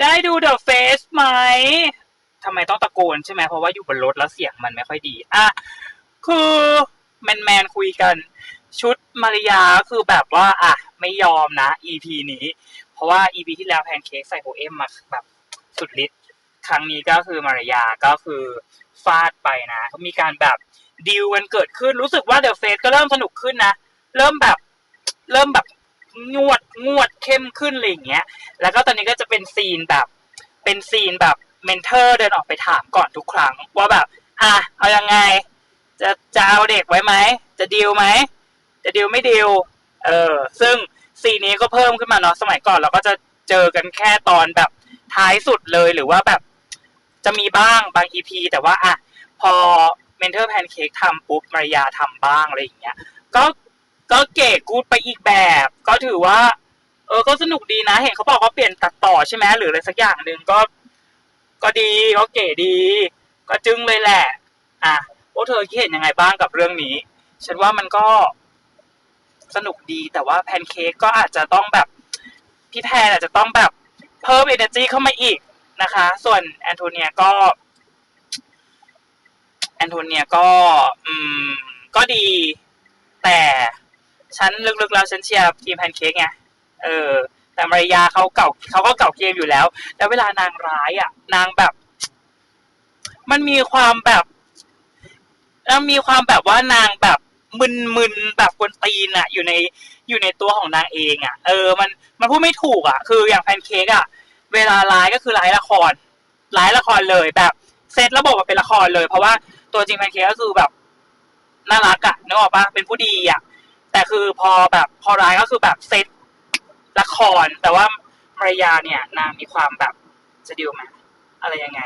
ได้ดู The Face ไหมทำไมต้องตะโกนใช่ไหมเพราะว่าอยู่บนรถแล้วเสียงมันไม่ค่อยดี อะ คือแมนแมนคุยกัน ชุดมาริยาคือแบบว่า อะ ไม่ยอมนะ EP นี้ เพราะว่า EP ที่แล้วแพนเค้กใส่โฮเอ็มมาแบบสุดฤทธิ์ครั้งนี้ก็คือมาริยาก็คือฟาดไปนะก็มีการแบบดีลกันเกิดขึ้นรู้สึกว่าเดอะเฟสก็เริ่มสนุกขึ้นนะ เริ่มแบบเริ่มแบบงวดงวดเข้มขึ้นอะไรอย่างเงี้ย แล้วก็ตอนนี้ก็จะเป็นซีนแบบ เป็นซีนแบบเมนเทอร์เดินออกไปถามก่อนทุกครั้ง ว่าแบบ อะเอายังไง จะจะเอาเด็กไว้ไหม จะดีลไหม จะดีลไม่ดีลเออซึ่งซีนนี้ก็เพิ่มขึ้นมาเนาะสมัยก่อนเราก็จะเจอกันแค่ตอนแบบท้ายสุดเลยหรือว่าแบบจะมีบ้างบางอีพีแต่ว่าอะพอเมนเทอร์แพนเค้กทำปุ๊บมารยาทำบ้างอะไรอย่างเงี้ยก็ก็เก๋กูดไปอีกแบบ ก็ถือว่า ออก็สนุกดีนะ เห็นเขาบอกว่าเปลี่ยนตัดต่อใช่ไหมหรืออะไรสักอย่างหนึ่งก็ ก็ดีก็เก๋ดี ก็จึ้งเลยแหละ อะพวกเธอคิดเห็นยังไงบ้างกับเรื่องนี้ ฉันว่ามันก็สนุกดีแต่ว่าแพนเค้กก็อาจจะต้องแบบพี่แพนอาจจะต้องแบบเพิ่ม energy เข้ามาอีกนะคะ ส่วนแอนโทเนียก็แอนโทเนียก็อืมก็ดี แต่ฉันลึกๆแล้วฉันเชียร์ทีมแพนเค้กไง เออ แต่มารยาเขาเก่าเขาก็เก่าเกมอยู่แล้ว แล้วเวลานางร้ายอะ นางแบบ มันมีความแบบแล้วมีความแบบว่านางแบบมึนๆแบบกวนตีนอะอยู่ในอยู่ในตัวของนางเองอะเออมันมันพูดไม่ถูกอะคืออย่างแพนเค้กอะเวลาร้ายก็คือร้ายละครร้ายละครเลยแบบเซตระบบมาเป็นละครเลย เพราะว่าตัวจริงแพนเค้กก็คือแบบน่ารักอะนึกออกปะเป็นผู้ดีอะแต่คือพอแบบพอร้ายก็คือแบบเซต คร แต่ว่าภรรยาเนี่ยนางมีความแบบจะดิวไหมอะไรยังไง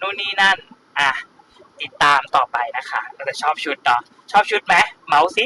นู่นนี่นั่น อะ ติดตามต่อไปนะคะเราจะชอบชุดเนาะชอบชุดไหมเมาส์สิ